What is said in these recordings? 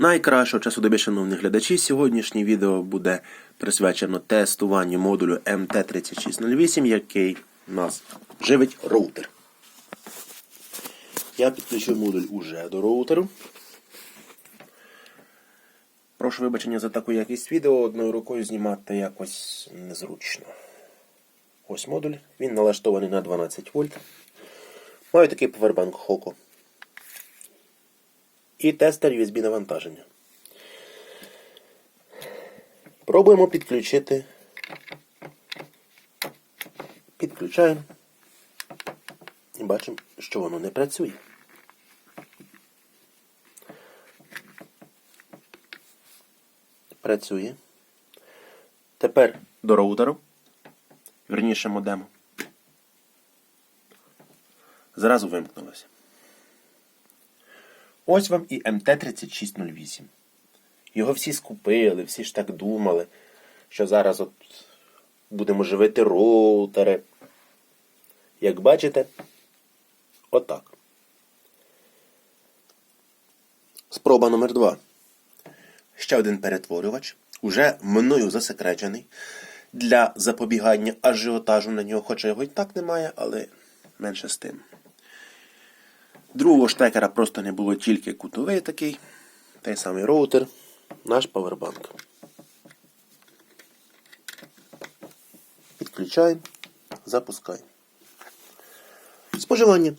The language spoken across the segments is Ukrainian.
Найкращого часу добі, шановні глядачі, сьогоднішнє відео буде присвячено тестуванню модулю MT3608, який нас живить роутер. Я підключив модуль уже до роутеру. Прошу вибачення за таку якість відео, одною рукою знімати якось незручно. Ось модуль, він налаштований на 12 вольт. Маю такий повербанк Хоко. І тестер USB навантаження. Пробуємо підключити. Підключаємо. І бачимо, що воно не працює. Працює. Тепер до роутеру. Верніше модему. Зразу вимкнулося. Ось вам і МТ-3608. Його всі скупили, всі ж так думали, що зараз от будемо живити роутери. Як бачите, отак. Спроба номер 2 Ще один перетворювач, уже мною засекречений, для запобігання ажіотажу на нього, хоча його і так немає, але менше з тим. Другого штекера просто не було тільки кутовий такий. Той самий роутер, наш павербанк. Підключаємо, запускаємо. Споживання.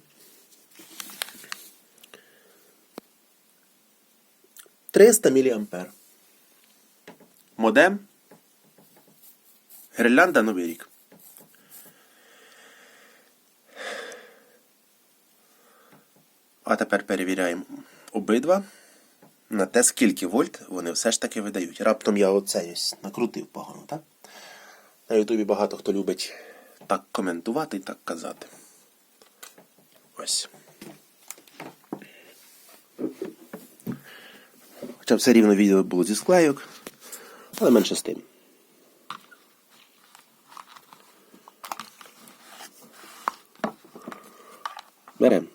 300 мА. Модем. Гірлянда Новий рік. А тепер перевіряємо обидва на те, скільки вольт вони все ж таки видають. Раптом я оце ось накрутив погано, так? На Ютубі багато хто любить так коментувати і так казати. Ось. Хоча все рівно відео було зі склейок, але менше з тим. Беремо.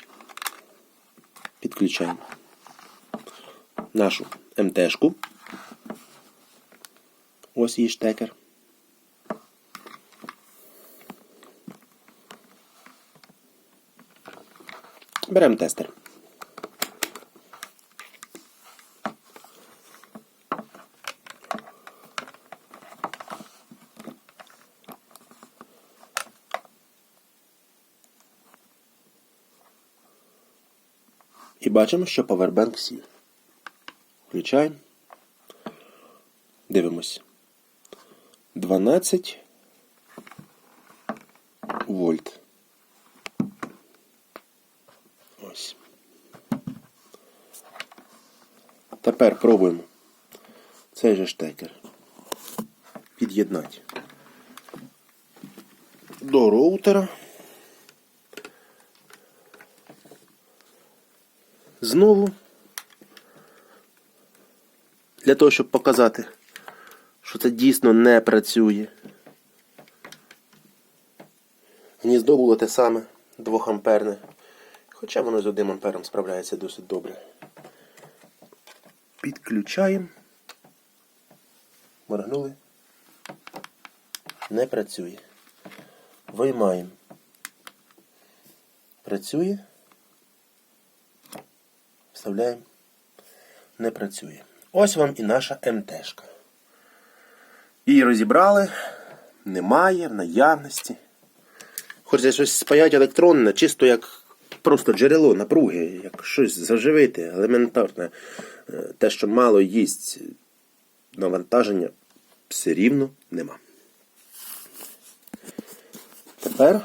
Підключаємо нашу МТшку. Ось її штекер. Беремо тестер. І бачимо, що Powerbank сів. Включаємо. Дивимось. 12 вольт. Ось. Тепер пробуємо цей же штекер під'єднати до роутера. Знову для того, щоб показати, що це дійсно не працює. Гніздо було те саме 2 амперне, хоча воно з 1 ампером справляється досить добре. Підключаємо. Моргнули. Не працює. Виймаємо. Працює. Вставляємо. Не працює. Ось вам і наша МТшка. Її розібрали. Немає в наявності. Хочеться щось спаять електронне, чисто як просто джерело напруги, як щось заживити, елементарне. Е, Те, що мало їсть навантаження, все рівно нема. Тепер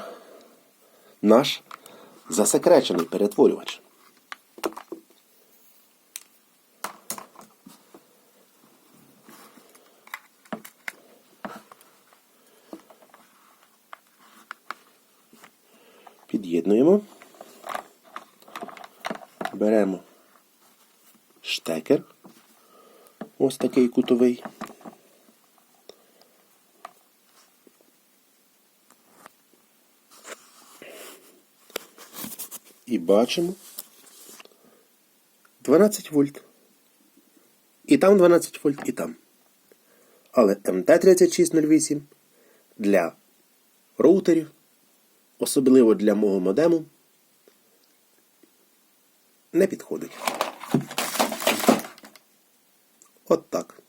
наш засекречений перетворювач. Під'єднуємо. Беремо штекер. Ось такий кутовий. І бачимо 12 вольт. І там 12 вольт, і там. Але МТ3608 для роутерів, особливо для мого модему, не підходить. От так.